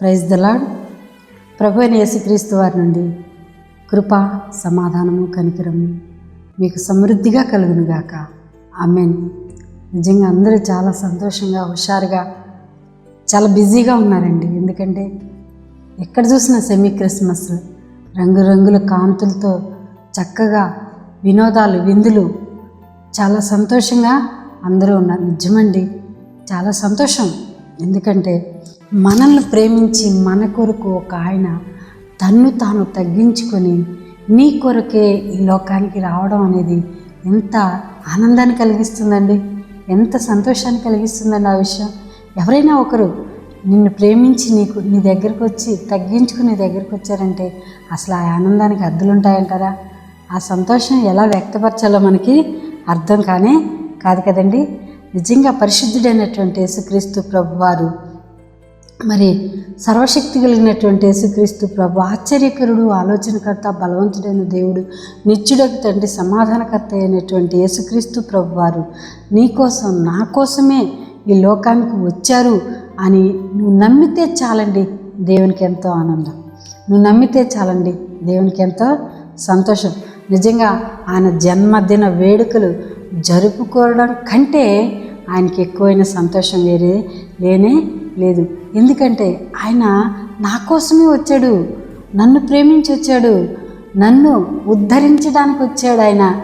Praise the Lord ప్రభు అయిన యేసుక్రీస్తు వారి నుండి కృప సమాధానము కనికరము మీకు సమృద్ధిగా కలుగునుగాక. ఆమెన్. నిజంగా అందరూ చాలా సంతోషంగా హుషారుగా చాలా బిజీగా ఉన్నారండి. ఎందుకంటే ఎక్కడ చూసినా సెమీ క్రిస్మస్ రంగురంగుల కాంతులతో చక్కగా వినోదాలు విందులు చాలా సంతోషంగా అందరూ ఉన్నారు. నిజమండి చాలా సంతోషం. ఎందుకంటే మనల్ని ప్రేమించి మన కొరకు ఒక ఆయన తన్ను తాను తగ్గించుకొని నీ కొరకే ఈ లోకానికి రావడం అనేది ఎంత ఆనందాన్ని కలిగిస్తుందండి? ఎంత సంతోషాన్ని కలిగిస్తుందండి ఆ విషయం? ఎవరైనా ఒకరు నిన్ను ప్రేమించి నీకు నీ దగ్గరకు వచ్చి తగ్గించుకుని నీ దగ్గరకు వచ్చారంటే అసలు ఆ ఆనందానికి అద్దులుంటాయంటారా ఆ సంతోషం ఎలా వ్యక్తపరచాలో మనకి అర్థం కానే కాదు కదండి? నిజంగా పరిశుద్ధుడైనటువంటి యేసుక్రీస్తు ప్రభువారు మరి సర్వశక్తి కలిగినటువంటి యేసుక్రీస్తు ప్రభు ఆశ్చర్యకరుడు ఆలోచనకర్త బలవంతుడైన దేవుడు నిత్యుడకు తండ్రి సమాధానకర్త అయినటువంటి యేసుక్రీస్తు ప్రభు వారు నీకోసం నా కోసమే ఈ లోకానికి వచ్చారు అని నువ్వు నమ్మితే చాలండి దేవునికి ఎంతో ఆనందం. నువ్వు నమ్మితే చాలండి దేవునికి ఎంతో సంతోషం. నిజంగా ఆయన జన్మదిన వేడుకలు జరుపుకోవడం కంటే ఆయనకి ఎక్కువైన సంతోషం వేరే లేనే లేదు. ఎందుకంటే ఆయన నా కోసమే వచ్చాడు. నన్ను ప్రేమించి వచ్చాడు. నన్ను ఉద్ధరించడానికి వచ్చాడు ఆయన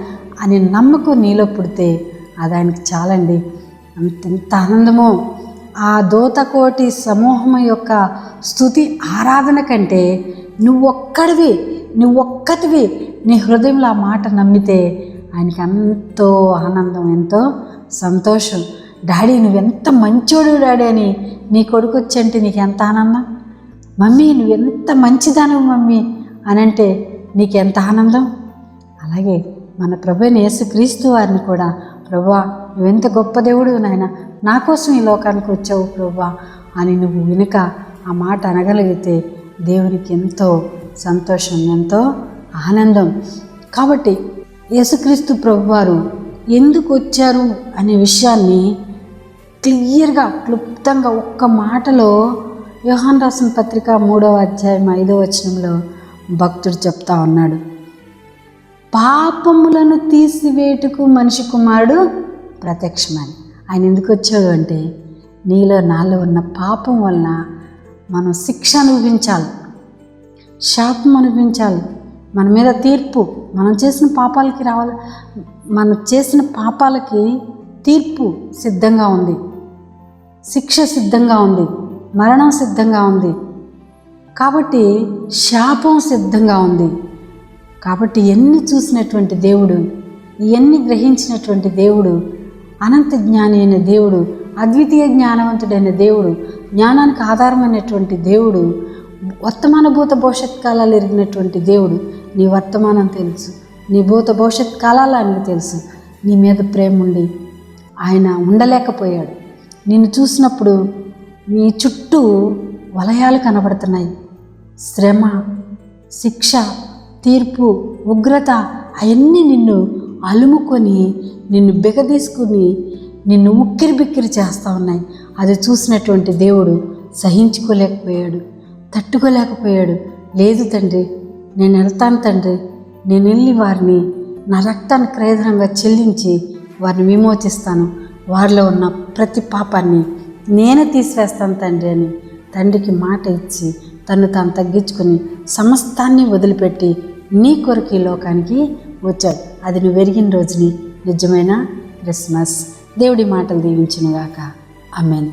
అని నమ్మకం నీలో పుడితే అది ఆయనకి చాలండి. అంత ఎంత ఆనందమో. ఆ దూతకోటి సమూహం యొక్క స్థుతి ఆరాధన కంటే నువ్వొక్కడివి నువ్వొక్కటివి నీ హృదయంలో ఆ మాట నమ్మితే ఆయనకి ఎంతో ఆనందం ఎంతో సంతోషం. డాడీ నువ్వెంత మంచోడు డాడీ అని నీ కొడుకు వచ్చంటే నీకు ఎంత ఆనందం? మమ్మీ నువ్వెంత మంచిదానవు మమ్మీ అని అంటే నీకెంత ఆనందం? అలాగే మన ప్రభుని యేసుక్రీస్తు వారిని కూడా ప్రభా నువ్వెంత గొప్ప దేవుడు నాయన నా కోసం ఈ లోకానికి వచ్చావు ప్రభా అని నువ్వు వెనుక ఆ మాట అనగలిగితే దేవునికి ఎంతో సంతోషం ఎంతో ఆనందం. కాబట్టి యేసుక్రీస్తు ప్రభువారు ఎందుకు వచ్చారు అనే విషయాన్ని క్లియర్గా క్లుప్తంగా ఒక్క మాటలో యోహాన్ రాసిన పత్రిక మూడవ అధ్యాయం ఐదవ వచనంలో భక్తుడు చెప్తా ఉన్నాడు. పాపములను తీసివేటుకు మనిషి కుమారుడు ప్రత్యక్షమని. ఆయన ఎందుకు వచ్చాడు అంటే నీలో నాలో ఉన్న పాపం వలన మనం శిక్ష అనుభవించాలి. శాపం అనుభవించాలి. మన మీద తీర్పు. మనం చేసిన పాపాలకి రావాలి మనం చేసిన పాపాలకి తీర్పు సిద్ధంగా ఉంది. శిక్ష సిద్ధంగా ఉంది. మరణం సిద్ధంగా ఉంది. కాబట్టి శాపం సిద్ధంగా ఉంది. కాబట్టి ఎన్ని చూసినటువంటి దేవుడు ఎన్ని గ్రహించినటువంటి దేవుడు అనంత జ్ఞాని అయిన దేవుడు అద్వితీయ జ్ఞానవంతుడైన దేవుడు జ్ఞానానికి ఆధారమైనటువంటి దేవుడు వర్తమాన భూత భవిష్యత్ కాలాలు ఎరిగినటువంటి దేవుడు నీ వర్తమానం తెలుసు. నీ భూత భవిష్యత్ కాలాలు ఆయనకు తెలుసు. నీ మీద ప్రేమ ఉండి ఆయన ఉండలేకపోయాడు. నిన్ను చూసినప్పుడు నీ చుట్టూ వలయాలు కనబడుతున్నాయి. శ్రమ శిక్ష తీర్పు ఉగ్రత అవన్నీ నిన్ను అలుముకొని నిన్ను బిగదీసుకుని నిన్ను ఉక్కిరి బిక్కిరి చేస్తూ ఉన్నాయి. అది చూసినటువంటి దేవుడు సహించుకోలేకపోయాడు. తట్టుకోలేకపోయాడు. లేదు తండ్రి నేను వెళ్తాను తండ్రి. నేను వెళ్ళి వారిని నా రక్తాన్ని క్రయధనంగా చెల్లించి వారిని విమోచిస్తాను. వారిలో ఉన్న ప్రతి పాపాన్ని నేనే తీసివేస్తాను తండ్రి అని తండ్రికి మాట ఇచ్చి తను తాను తగ్గించుకొని సమస్తాన్ని వదిలిపెట్టి నీ కొరకు ఈ లోకానికి వచ్చాడు. అది నువ్వు వెరిగిన రోజుని నిజమైన క్రిస్మస్. దేవుడి మాటలు దీవించినగాక. అమెన్